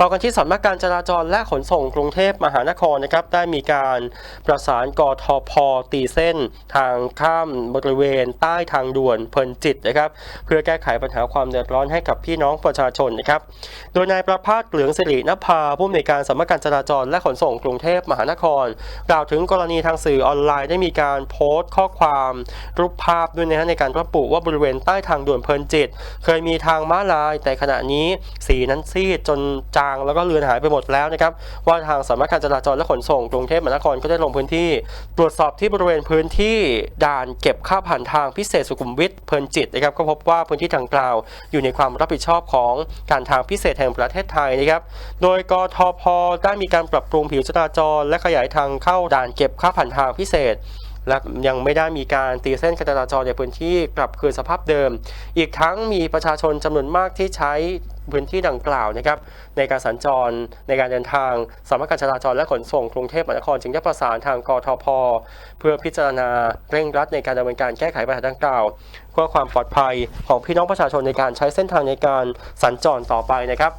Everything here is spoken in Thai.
ต่อกันที่สำนักการจราจรและขนส่งกรุงเทพมหานครนะครับได้มีการประสานกทพตีเส้น ทางข้ามบริเวณใต้ทางด่วนเพลินจิตนะครับเพื่อแก้ไขปัญหาความเดือดร้อนให้กับพี่น้องประชาชนนะครับโดยนายประภาสเหลืองสิรินภาผู้อำนวยการสำนักการจราจรและขนส่งกรุงเทพมหานคร กล่าวถึงกรณีทางสื่อออนไลน์ได้มีการโพสต์ข้อความรูปภาพด้วยนะฮะในการระบุว่าบริเวณใต้ทางด่วนเพลินจิต เคยมีทางม้าลายแต่ขณะนี้สีนั้นซีดจนจางแล้วก็เลือนหายไปหมดแล้วนะครับว่าทางสำนักการจราจรและขนส่งกรุงเทพมหานครก็ได้ลงพื้นที่ ตรวจสอบที่บริเวณพื้นที่ด่านเก็บค่าผ่านทางพิเศษสุขุมวิทเพลินจิตนะครับก็พบว่าพื้นที่ดังกล่าว อยู่ในความรับผิดชอบของการทางพิเศษแห่งประเทศไทยนะครับโดยกทพได้มีการปรับปรุงผิวจราจร และขยายทางเข้าด่านเก็บค่าผ่านทางพิเศษและยังไม่ได้มีการตีเส้นการจราจรในพื้นที่กลับคืนสภาพเดิม อีกทั้งมีประชาชนจำนวนมากที่ใช้ พื้นที่ดังกล่าวนะครับในการสัญจรในการเดินทางสำนักการจราจรและขนส่งกรุงเทพมหานครจึงได้ประสานทางกทพเพื่อพิจารณาเร่งรัดในการดำเนินการแก้ไขปัญหาดังกล่าว เพื่อความปลอดภัยของพี่น้องประชาชนในการใช้เส้นทางในการสัญจรต่อไปนะครับ